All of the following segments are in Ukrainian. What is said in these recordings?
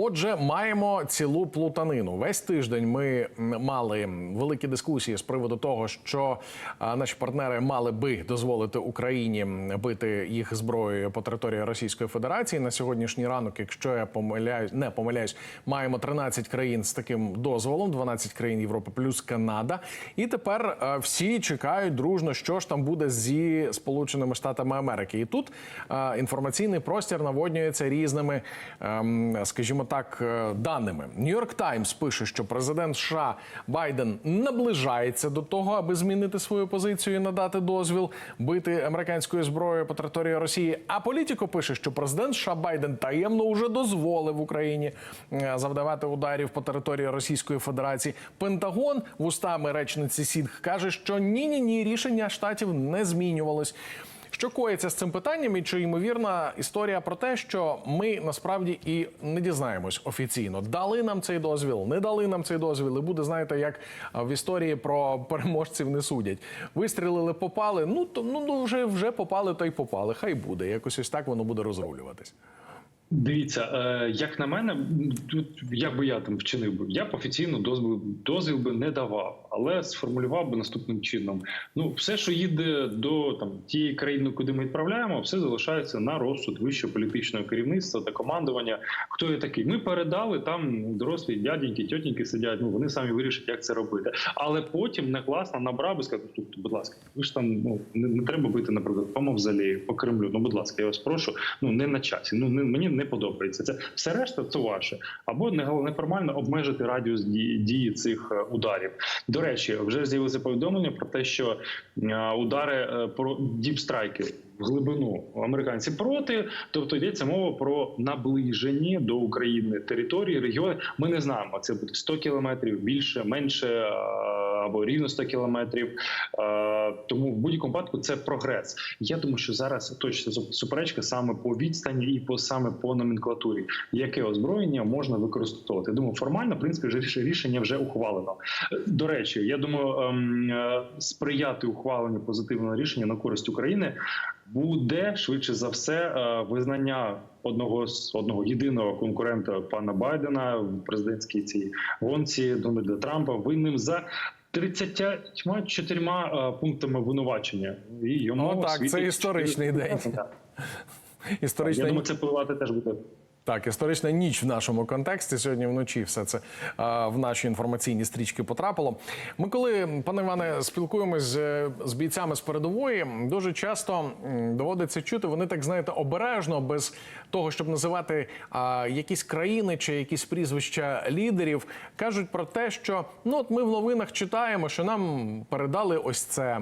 Отже, маємо цілу плутанину. Весь тиждень ми мали великі дискусії з приводу того, що наші партнери мали би дозволити Україні бити їх зброєю по території Російської Федерації. На сьогоднішній ранок, якщо я помиляюсь, не помиляюсь, маємо 13 країн з таким дозволом, 12 країн Європи плюс Канада. І тепер всі чекають дружно, що ж там буде зі Сполученими Штатами Америки. І тут інформаційний простір наводнюється різними, ем, скажімо так, е, даними. Нью-Йорк Таймс пише, що президент США Байден наближається до того, аби змінити свою позицію і надати дозвіл бити американською зброєю по території Росії. А політико пише, що президент США Байден таємно вже дозволив Україні е, завдавати ударів по території Російської Федерації. Пентагон вустами речниці Сінг каже, що ні, ні, ні, рішення штатів не змінювалось. Що коїться з цим питанням, і чи ймовірна історія про те, що ми насправді і не дізнаємось офіційно, дали нам цей дозвіл, не дали нам цей дозвіл, і буде знаєте, як в історії про переможців не судять. Вистрілили, попали. Ну то ну ну, вже вже попали, то й попали. Хай буде. Якось ось так воно буде розрулюватись. Дивіться, е, як на мене, тут як би я там вчинив би, я б офіційно дозвіл дозвіл би не давав, але сформулював би наступним чином: ну, все, що їде до там тієї країни, куди ми відправляємо, все залишається на розсуд вищого політичного керівництва та командування. Хто є такий? Ми передали там дорослі дяденьки, тьотеньки сидять. Ну вони самі вирішать, як це робити. Але потім не класно набрав і сказав, «Слухайте, будь ласка, ви ж там ну не, не треба бити, наприклад, по мавзолею, по Кремлю. Ну, будь ласка, я вас прошу. Ну не на часі. Ну не мені не подобається. Це все решта це ваше. Або не- неформально обмежити радіус дії, цих е, ударів. До речі, вже з'явилися повідомлення про те, що е, удари е, про діпстрайки. В глибину американці проти, тобто йдеться мова про наближені до України території, регіони. Ми не знаємо, це буде 100 кілометрів, більше, менше або рівно 100 кілометрів. Е, Тому в будь-якому випадку це прогрес. Я думаю, що зараз точно суперечка саме по відстані і по саме по номенклатурі, яке озброєння можна використовувати. Думаю, формально в принципі вже рішення вже ухвалено. До речі, я думаю, ем, е, сприяти ухваленню позитивного рішення на користь України буде швидше за все е, визнання одного з одного єдиного конкурента пана Байдена в президентській цій гонці Дональда Трампа винним за 34 е, пунктами винувачення. І йому О, так, це історичний 4... день. Історичний... Я думаю, це впливати теж буде. Так, історична ніч в нашому контексті. Сьогодні вночі все це а, в наші інформаційні стрічки потрапило. Ми, коли, пане Іване, спілкуємось з, з бійцями з передової, дуже часто доводиться чути, вони так знаєте, обережно, без того, щоб називати а, якісь країни чи якісь прізвища лідерів, кажуть про те, що ну от ми в новинах читаємо, що нам передали ось це,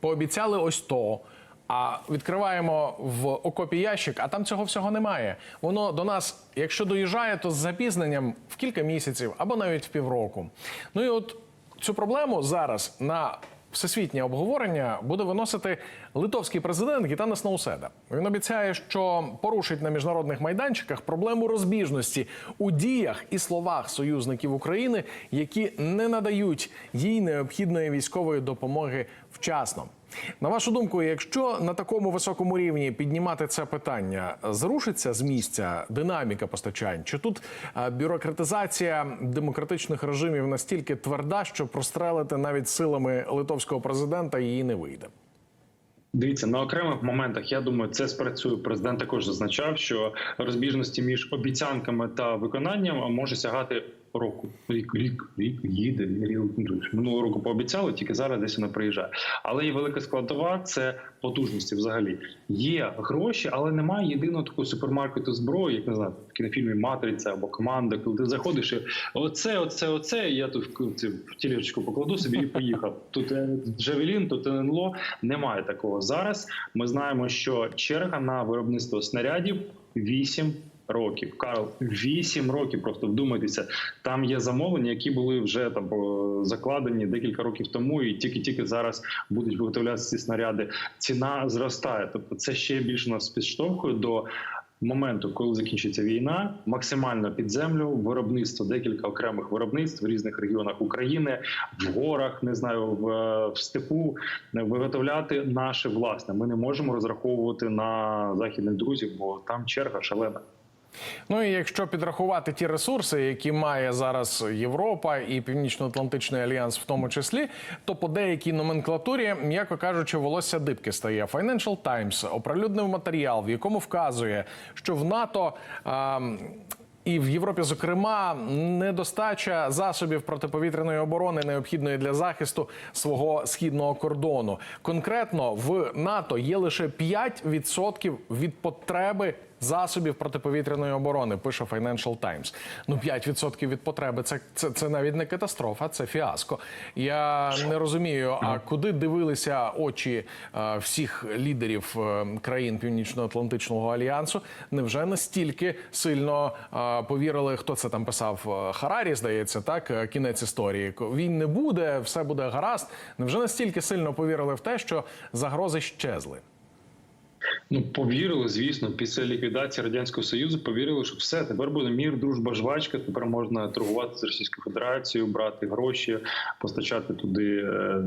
пообіцяли ось то. А відкриваємо в окопі ящик, а там цього всього немає. Воно до нас, якщо доїжджає, то з запізненням в кілька місяців або навіть в півроку. Ну і от цю проблему зараз на всесвітнє обговорення буде виносити литовський президент Гітанас Науседа. Він обіцяє, що порушить на міжнародних майданчиках проблему розбіжності у діях і словах союзників України, які не надають їй необхідної військової допомоги вчасно. На вашу думку, якщо на такому високому рівні піднімати це питання, зрушиться з місця динаміка постачань? Чи тут е, бюрократизація демократичних режимів настільки тверда, що прострелити навіть силами литовського президента її не вийде? Дивіться на окремих моментах. Я думаю, це спрацює. Президент також зазначав, що розбіжності між обіцянками та виконанням може сягати року. Рік, рік, рік їде. Минулого року пообіцяли, тільки зараз десь вона приїжджає. Але є велика складова це потужності. Взагалі є гроші, але немає єдиного такого супермаркету зброї, як не знаю, в кінофільмі Матриця або команда. Коли ти заходиш, і оце, оце, оце. Я тут в тілечку покладу собі і поїхав. Тут е, Джавелін, тут НЛО. Немає такого зараз. Ми знаємо, що черга на виробництво снарядів 8 років. Карл, 8 років. Просто вдумайтеся. Там є замовлення, які були вже там закладені декілька років тому, і тільки-тільки зараз будуть виготовлятися ці снаряди. Ціна зростає. Тобто, це ще більше нас підштовхує до. Моменту, коли закінчиться війна, максимально під землю, виробництво декілька окремих виробництв в різних регіонах України, в горах, не знаю, в, е, в степу виготовляти наше власне. Ми не можемо розраховувати на західних друзів, бо там черга шалена. Ну і якщо підрахувати ті ресурси, які має зараз Європа і Північно-Атлантичний альянс, в тому числі, то по деякій номенклатурі, м'яко кажучи, волосся дибки стає. Financial Times оприлюднив матеріал, в якому вказує, що в НАТО. А, і в Європі, зокрема, недостача засобів протиповітряної оборони необхідної для захисту свого східного кордону. Конкретно в НАТО є лише 5% від потреби засобів протиповітряної оборони. Пише Financial Times. Ну 5% від потреби це, це, це навіть не катастрофа, це фіаско. Я не розумію, а куди дивилися очі е, всіх лідерів е, країн Північно-Атлантичного альянсу? Невже настільки сильно е, повірили, хто це там писав? Харарі, здається, так кінець історії. Він не буде, все буде гаразд. Невже настільки сильно повірили в те, що загрози щезли? Ну повірили, звісно, після ліквідації радянського союзу повірили, що все тепер буде мір, дружба, жвачка. Тепер можна торгувати з Російською Федерацією, брати гроші, постачати туди. е, е,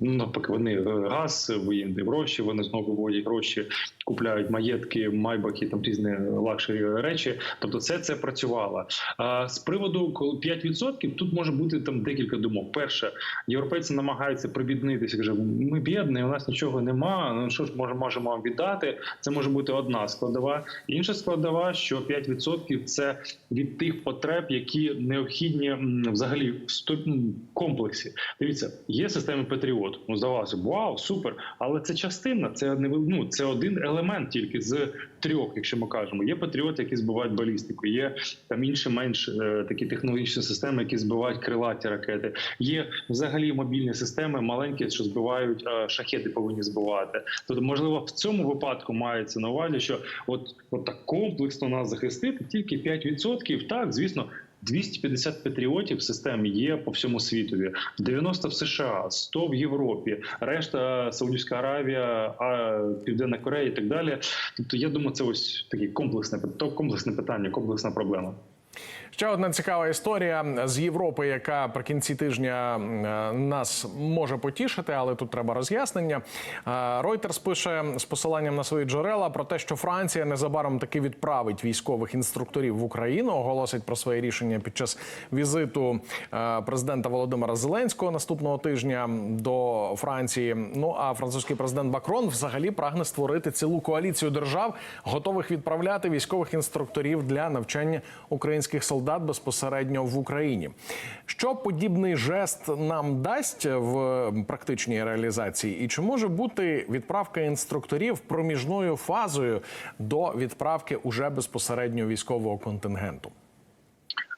Ну навпаки, вони газ, воєнні гроші. Вони знову виводять гроші, купляють маєтки, майбахи, там різні лакшері речі. Тобто, це це працювало. А з приводу коли 5%, тут може бути там декілька думок. Перше, європейці намагаються прибіднитися. Каже, ми бідні, у нас нічого нема. Ну що ж може можемо вам віддати? Це може бути одна складова. Інша складова, що 5% – це від тих потреб, які необхідні взагалі в комплексі. Дивіться, є системи Патріот. Ну здавалося, вау, супер. Але це частина, це не ну, це один елемент тільки з трьох, якщо ми кажемо. Є патріоти, які збивають балістику, є там інші менш е, такі технологічні системи, які збивають крилаті ракети. Є взагалі мобільні системи маленькі, що збивають е, шахеди, повинні збивати. Тобто, можливо, в цьому випадку мається на увазі, що от, от так комплексно нас захистити тільки 5%. Так, звісно. 250 патріотів в системі є по всьому світові, 90 в США, 100 в Європі, решта Саудівська Аравія, Південна Корея і так далі. Тобто, я думаю, це ось таке комплексне комплексне питання, комплексна проблема. Ще одна цікава історія з Європи, яка прикінці тижня е, нас може потішити, але тут треба роз'яснення. Reuters пише з посиланням на свої джерела про те, що Франція незабаром таки відправить військових інструкторів в Україну. Оголосить про своє рішення під час візиту е, президента Володимира Зеленського наступного тижня до Франції. Ну а французький президент Макрон взагалі прагне створити цілу коаліцію держав, готових відправляти військових інструкторів для навчання українських солдат безпосередньо в Україні. Що подібний жест нам дасть в практичній реалізації, і чи може бути відправка інструкторів проміжною фазою до відправки уже безпосередньо військового контингенту?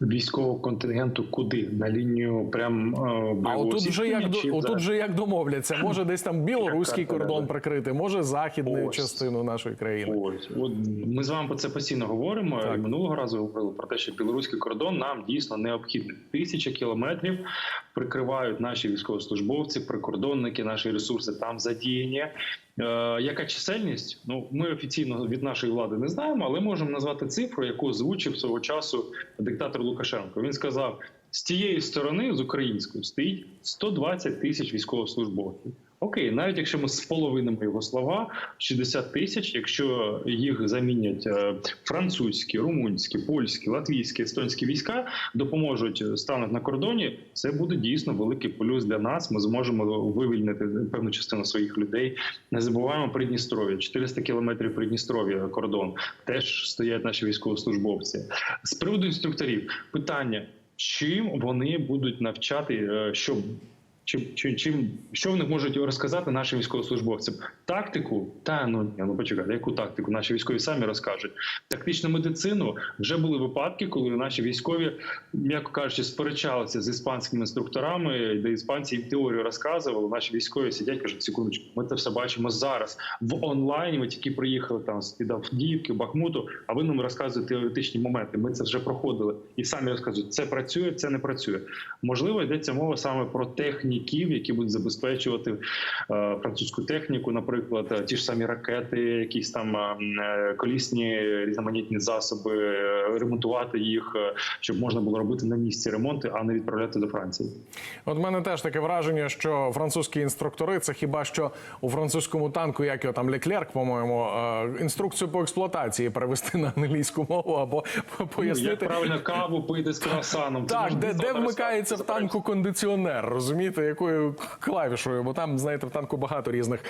Військового контингенту куди на лінію прям е, А отут вже як до- отут вже як домовляться. Може, десь там білоруський кордон прикрити, може західну Ось. частину нашої країни. Ось от ми з вами про це постійно говоримо. Так. І минулого разу говорили про те, що білоруський кордон нам дійсно необхідний. Тисяча кілометрів прикривають наші військовослужбовці, прикордонники, наші ресурси там задіяні. Е, яка чисельність? Ну ми офіційно від нашої влади не знаємо, але можемо назвати цифру, яку озвучив свого часу диктатор Лукашенко. Він сказав: з тієї сторони, з української, стоїть 120 тисяч військовослужбовців. Окей, навіть якщо ми споловинимо його слова, 60 тисяч, якщо їх замінять е, французькі, румунські, польські, латвійські, естонські війська, допоможуть е, стануть на кордоні, це буде дійсно великий плюс для нас. Ми зможемо вивільнити певну частину своїх людей. Не забуваємо Придністров'я, 400 кілометрів Придністров'я кордон. Теж стоять наші військовослужбовці. З приводу інструкторів питання. Чим вони будуть навчати, е, щоб чим, чим, чим що вони можуть розказати нашим військовослужбовцям? Тактику? Та ну ні, ну почекайте, яку тактику? Наші військові самі розкажуть. Тактичну медицину вже були випадки, коли наші військові, м'яко кажучи, сперечалися з іспанськими інструкторами, де іспанці їм теорію розказували. Наші військові сидять, кажуть, секундочку, ми це все бачимо зараз в онлайні. Ми тільки приїхали там з під Авдіївки, Бахмуту. А ви нам розказуєте теоретичні моменти. Ми це вже проходили і самі розказують, це працює, це не працює. Можливо, йдеться мова саме про технічні броняків, які будуть забезпечувати е, французьку техніку, наприклад, е, ті ж самі ракети, якісь там е, колісні різноманітні засоби, ремонтувати їх, щоб можна було робити на місці ремонти, а не відправляти до Франції. От в мене теж таке враження, що французькі інструктори це хіба що у французькому танку, як його там Леклерк, по-моєму, інструкцію по експлуатації перевести на англійську мову або Ну, пояснити. як правильно каву пити з круасаном. Це Так, де, де вмикається в танку кондиціонер, розумієте, якою клавішою? Бо там, знаєте, в танку багато різних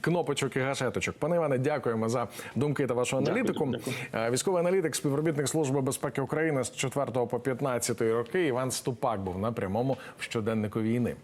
кнопочок і гашеточок. Пане Іване, дякуємо за думки та вашу аналітику. дякую. Е, Військовий аналітик, співробітник Служби безпеки України з 4 по 15 роки. Іван Ступак був на прямому щоденнику війни.